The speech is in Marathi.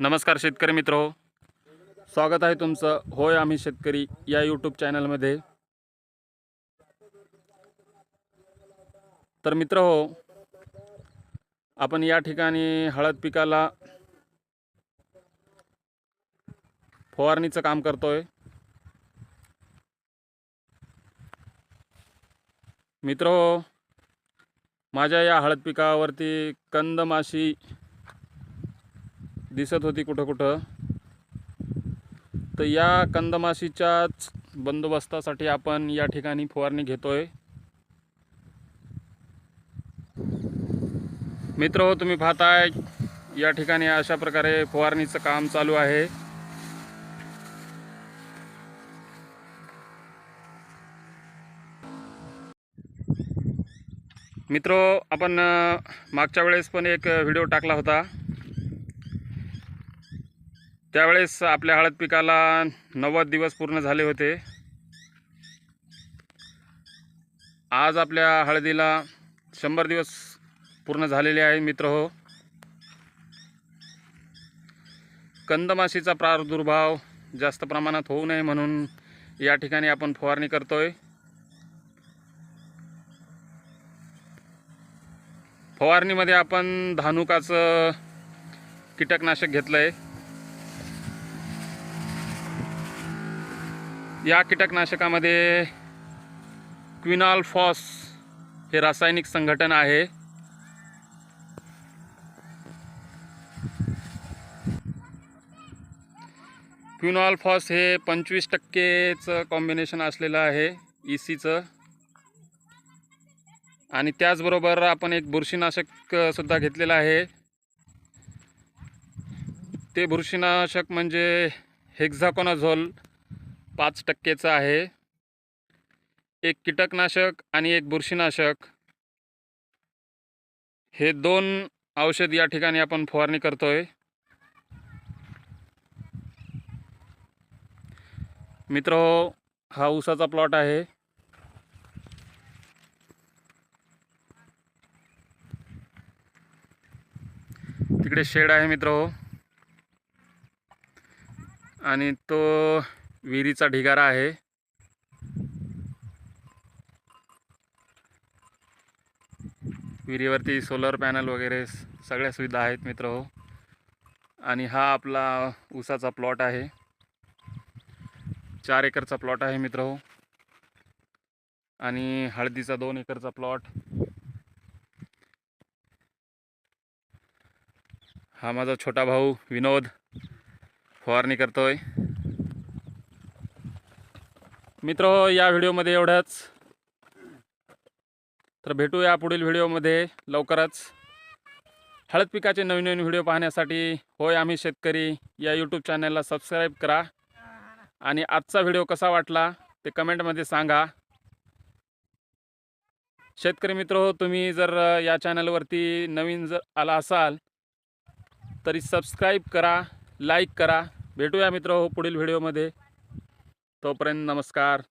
नमस्कार शेतकरी मित्र हो. स्वागत आहे तुमचं. होय आम्ही शेतकरी या यूट्यूब चॅनलमध्ये तर मित्र हो आपण या ठिकाणी हळद पिकाला फवारणीचं काम करतोय. मित्र हो माझ्या या हळद पिकावरती कंदमाशी दिसत होती कुठं कुठं. तर या कंदमाशीच्याच बंदोबस्तासाठी आपण या ठिकाणी फवारणी घेतोय. मित्र हो तुम्ही पाहताय या ठिकाणी अशा प्रकारे फवारणीचं काम चालू आहे. मित्र आपण मागच्या वेळेस पण एक व्हिडिओ टाकला होता. त्यावेळेस आपल्या हळद पिकाला नव्वद दिवस पूर्ण झाले होते. आज आपल्या हळदीला शंभर दिवस पूर्ण झालेले आहे मित्र हो. कंदमाशीचा प्रादुर्भाव जास्त प्रमाणात होऊ नये म्हणून या ठिकाणी आपण फवारणी करतोय. फवारणीमध्ये आपण धानुकाचं कीटकनाशक घेतलं आहे या कीटकनाशकामध्ये क्विनॉल फॉस हे रासायनिक संघटन आहे. क्विनॉल फॉस हे पंचवीस टक्केचं कॉम्बिनेशन असलेलं आहे ई सीचं आणि त्याचबरोबर आपण एक बुरशीनाशक सुद्धा घेतलेलं आहे. ते बुरशीनाशक म्हणजे हेक्झाकोनाझोल पाच टक्केचं आहे. एक कीटकनाशक आणि एक बुरशीनाशक. हे दोन औषध या ठिकाणी आपण फवारणी करतोय. मित्र हा ऊसाचा प्लॉट आहे. तिकडे शेड आहे मित्र. हो आणि तो विहिरीचा ढिगारा आहे. विहिरीवरती सोलर पॅनल वगैरे सगळ्या सुविधा आहेत मित्र हो. आणि हा आपला ऊसाचा प्लॉट आहे. चार एकरचा प्लॉट आहे मित्र हो. आणि हळदीचा दोन एकरचा प्लॉट हा माझा छोटा भाऊ विनोद फवारणी करतोय. मित्र या व्हिडिओमध्ये एवढंच. तर भेटूया पुढील व्हिडिओमध्ये लवकरच. हळद पिकाचे नवीन नवीन व्हिडिओ पाहण्यासाठी होय आम्ही शेतकरी या यूट्यूब चॅनलला सबस्क्राईब करा. आणि आजचा व्हिडिओ कसा वाटला ते कमेंटमध्ये सांगा. शेतकरी मित्र हो तुम्ही जर या चॅनलवरती नवीन जर आला असाल तरी सबस्क्राईब करा लाईक करा. भेटूया मित्र हो पुढील व्हिडिओमध्ये. तोपर्यंत नमस्कार.